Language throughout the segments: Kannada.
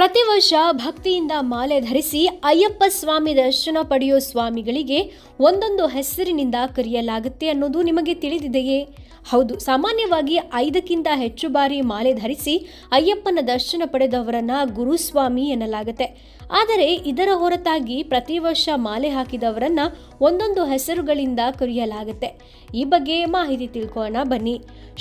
ಪ್ರತಿ ವರ್ಷ ಭಕ್ತಿಯಿಂದ ಮಾಲೆ ಧರಿಸಿ ಅಯ್ಯಪ್ಪ ಸ್ವಾಮಿ ದರ್ಶನ ಪಡೆಯೋ ಸ್ವಾಮಿಗಳಿಗೆ ಒಂದೊಂದು ಹೆಸರಿನಿಂದ ಕರೆಯಲಾಗುತ್ತೆ ಅನ್ನೋದು ನಿಮಗೆ ತಿಳಿದಿದೆಯೇ? ಹೌದು, ಸಾಮಾನ್ಯವಾಗಿ ಐದಕ್ಕಿಂತ ಹೆಚ್ಚು ಬಾರಿ ಮಾಲೆ ಧರಿಸಿ ಅಯ್ಯಪ್ಪನ ದರ್ಶನ ಪಡೆದವರನ್ನ ಗುರುಸ್ವಾಮಿ ಎನ್ನಲಾಗುತ್ತೆ. ಆದರೆ ಇದರ ಹೊರತಾಗಿ ಪ್ರತಿ ವರ್ಷ ಮಾಲೆ ಹಾಕಿದವರನ್ನ ಒಂದೊಂದು ಹೆಸರುಗಳಿಂದ ಕರೆಯಲಾಗುತ್ತೆ. ಈ ಬಗ್ಗೆ ಮಾಹಿತಿ ತಿಳ್ಕೊಳ್ಳೋಣ ಬನ್ನಿ.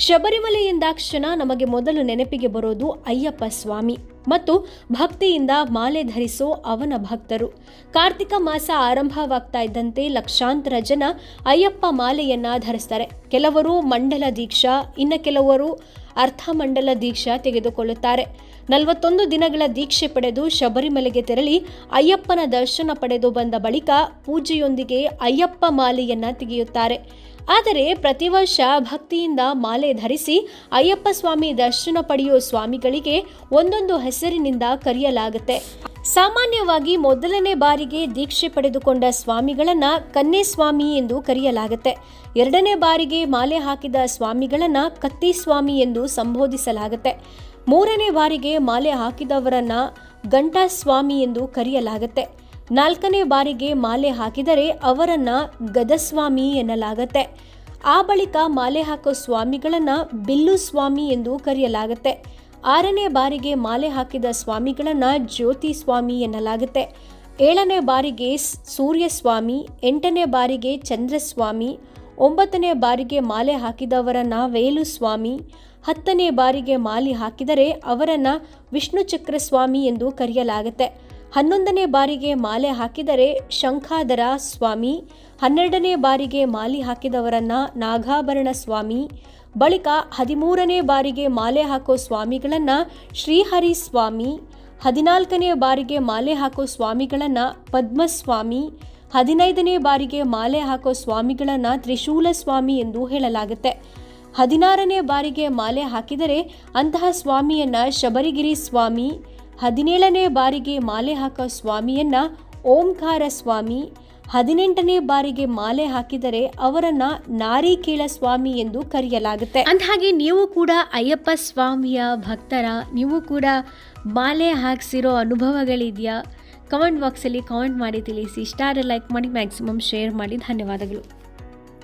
ಶಬರಿಮಲೆ ಎಂದಾಕ್ಷಣ ನಮಗೆ ಮೊದಲು ನೆನಪಿಗೆ ಬರೋದು ಅಯ್ಯಪ್ಪ ಸ್ವಾಮಿ. ಮತ್ತು ಭಕ್ತಿಯಿಂದ ಮಾಲೆ ಧರಿಸೋ ಅವನ ಭಕ್ತರು. ಕಾರ್ತಿಕ ಮಾಸ ಆರಂಭವಾಗ್ತಾ ಇದ್ದಂತೆ ಲಕ್ಷಾಂತರ ಜನ ಅಯ್ಯಪ್ಪ ಮಾಲೆಯನ್ನ ಧರಿಸ್ತಾರೆ. ಕೆಲವರು ಮಂಡಲ ದೀಕ್ಷಾ, ಇನ್ನು ಕೆಲವರು ಅರ್ಥಮಂಡಲ ದೀಕ್ಷಾ ತೆಗೆದುಕೊಳ್ಳುತ್ತಾರೆ. ನಲವತ್ತೊಂದು ದಿನಗಳ ದೀಕ್ಷೆ ಪಡೆದು ಶಬರಿಮಲೆಗೆ ತೆರಳಿ ಅಯ್ಯಪ್ಪನ ದರ್ಶನ ಪಡೆದು ಬಂದ ಬಳಿಕ ಪೂಜೆಯೊಂದಿಗೆ ಅಯ್ಯಪ್ಪ ಮಾಲೆಯನ್ನ ತೆಗೆಯುತ್ತಾರೆ. ಆದರೆ ಪ್ರತಿ ವರ್ಷ ಭಕ್ತಿಯಿಂದ ಮಾಲೆ ಧರಿಸಿ ಅಯ್ಯಪ್ಪ ಸ್ವಾಮಿ ದರ್ಶನ ಪಡೆಯುವ ಸ್ವಾಮಿಗಳಿಗೆ ಒಂದೊಂದು ಹೆಸರಿನಿಂದ ಕರೆಯಲಾಗುತ್ತೆ. ಸಾಮಾನ್ಯವಾಗಿ ಮೊದಲನೇ ಬಾರಿಗೆ ದೀಕ್ಷೆ ಪಡೆದುಕೊಂಡ ಸ್ವಾಮಿಗಳನ್ನ ಕನ್ಯಸ್ವಾಮಿ ಎಂದು ಕರೆಯಲಾಗುತ್ತೆ. ಎರಡನೇ ಬಾರಿಗೆ ಮಾಲೆ ಹಾಕಿದ ಸ್ವಾಮಿಗಳನ್ನ ಕತ್ತಿ ಸ್ವಾಮಿ ಎಂದು ಸಂಬೋಧಿಸಲಾಗುತ್ತೆ. ಮೂರನೇ ಬಾರಿಗೆ ಮಾಲೆ ಹಾಕಿದವರನ್ನ ಗಂಟಾ ಸ್ವಾಮಿ ಎಂದು ಕರೆಯಲಾಗುತ್ತೆ. ನಾಲ್ಕನೇ ಬಾರಿಗೆ ಮಾಲೆ ಹಾಕಿದರೆ ಅವರನ್ನ ಗದಸ್ವಾಮಿ ಎನ್ನಲಾಗತ್ತೆ. ಆ ಬಳಿಕ ಮಾಲೆ ಹಾಕೋ ಸ್ವಾಮಿಗಳನ್ನ ಬಿಲ್ಲು ಸ್ವಾಮಿ ಎಂದು ಕರೆಯಲಾಗುತ್ತೆ. ಆರನೇ ಬಾರಿಗೆ ಮಾಲೆ ಹಾಕಿದ ಸ್ವಾಮಿಗಳನ್ನ ಜ್ಯೋತಿ ಸ್ವಾಮಿ ಎನ್ನಲಾಗುತ್ತೆ. ಏಳನೇ ಬಾರಿಗೆ ಸೂರ್ಯಸ್ವಾಮಿ, ಎಂಟನೇ ಬಾರಿಗೆ ಚಂದ್ರಸ್ವಾಮಿ, ಒಂಬತ್ತನೇ ಬಾರಿಗೆ ಮಾಲೆ ಹಾಕಿದವರನ್ನ ವೇಲು ಸ್ವಾಮಿ ಹತ್ತನೇ ಬಾರಿಗೆ ಮಾಲೆ ಹಾಕಿದರೆ ಅವರನ್ನು ವಿಷ್ಣು ಚಕ್ರ ಸ್ವಾಮಿ ಎಂದು ಕರೆಯಲಾಗುತ್ತೆ. ಹನ್ನೊಂದನೇ ಬಾರಿಗೆ ಮಾಲೆ ಹಾಕಿದರೆ ಶಂಖಾಧರ ಸ್ವಾಮಿ, ಹನ್ನೆರಡನೇ ಬಾರಿಗೆ ಮಾಲೆ ಹಾಕಿದವರನ್ನ ನಾಗಾಭರಣ ಸ್ವಾಮಿ, ಬಳಿಕ ಹದಿಮೂರನೇ ಬಾರಿಗೆ ಮಾಲೆ ಹಾಕೋ ಸ್ವಾಮಿಗಳನ್ನ ಶ್ರೀಹರಿ ಸ್ವಾಮಿ, ಹದಿನಾಲ್ಕನೇ ಬಾರಿಗೆ ಮಾಲೆ ಹಾಕೋ ಸ್ವಾಮಿಗಳನ್ನ ಪದ್ಮಸ್ವಾಮಿ, ಹದಿನೈದನೇ ಬಾರಿಗೆ ಮಾಲೆ ಹಾಕೋ ಸ್ವಾಮಿಗಳನ್ನ ತ್ರಿಶೂಲ ಸ್ವಾಮಿ ಎಂದು ಹೇಳಲಾಗುತ್ತೆ. ಹದಿನಾರನೇ ಬಾರಿಗೆ ಮಾಲೆ ಹಾಕಿದರೆ ಅಂತಹ ಸ್ವಾಮಿಯನ್ನ ಶಬರಿಗಿರಿ ಸ್ವಾಮಿ ಹದಿನೇಳನೇ ಬಾರಿಗೆ ಮಾಲೆ ಹಾಕೋ ಸ್ವಾಮಿಯನ್ನ ಓಂಕಾರ ಸ್ವಾಮಿ, ಹದಿನೆಂಟನೇ ಬಾರಿಗೆ ಮಾಲೆ ಹಾಕಿದರೆ ಅವರನ್ನ ನಾರಿಕೇಳ ಸ್ವಾಮಿ ಎಂದು ಕರೆಯಲಾಗುತ್ತೆ. ಅಂದಹಾಗೆ ನೀವು ಕೂಡ ಅಯ್ಯಪ್ಪ ಸ್ವಾಮಿಯ ಭಕ್ತರ, ನೀವು ಕೂಡ ಮಾಲೆ ಹಾಕ್ಸಿರೋ ಅನುಭವಗಳಿದೆಯಾ? ಕಮೆಂಟ್ ಬಾಕ್ಸಲ್ಲಿ ಕಾಮೆಂಟ್ ಮಾಡಿ ತಿಳಿಸಿ. ಸ್ಟಾರ್ ಲೈಕ್ ಮಾಡಿ, ಮ್ಯಾಕ್ಸಿಮಮ್ ಶೇರ್ ಮಾಡಿ. ಧನ್ಯವಾದಗಳು.